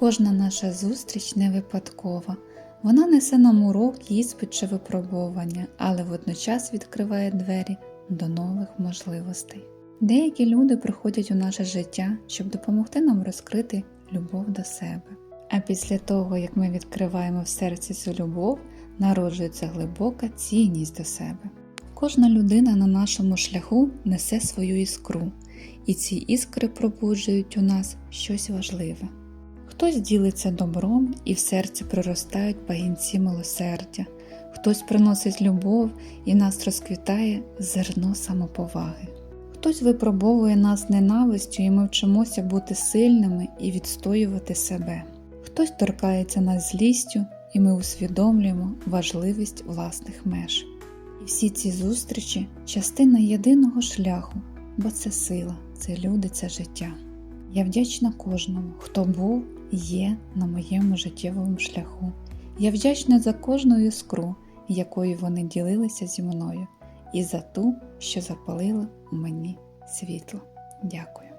Кожна наша зустріч не випадкова. Вона несе нам урок, іспит чи випробування, але водночас відкриває двері до нових можливостей. Деякі люди приходять у наше життя, щоб допомогти нам розкрити любов до себе. А після того, як ми відкриваємо в серці цю любов, народжується глибока цінність до себе. Кожна людина на нашому шляху несе свою іскру, і ці іскри пробуджують у нас щось важливе. Хтось ділиться добром і в серці проростають пагінці милосердя, хтось приносить любов і нас розквітає зерно самоповаги. Хтось випробовує нас ненавистю, і ми вчимося бути сильними і відстоювати себе. Хтось торкається нас злістю, і ми усвідомлюємо важливість власних меж. І всі ці зустрічі частина єдиного шляху, бо це сила, це люди, це життя. Я вдячна кожному, хто був є на моєму життєвому шляху. Я вдячна за кожну іскру, якою вони ділилися зі мною, і за ту, що запалила мені світло. Дякую.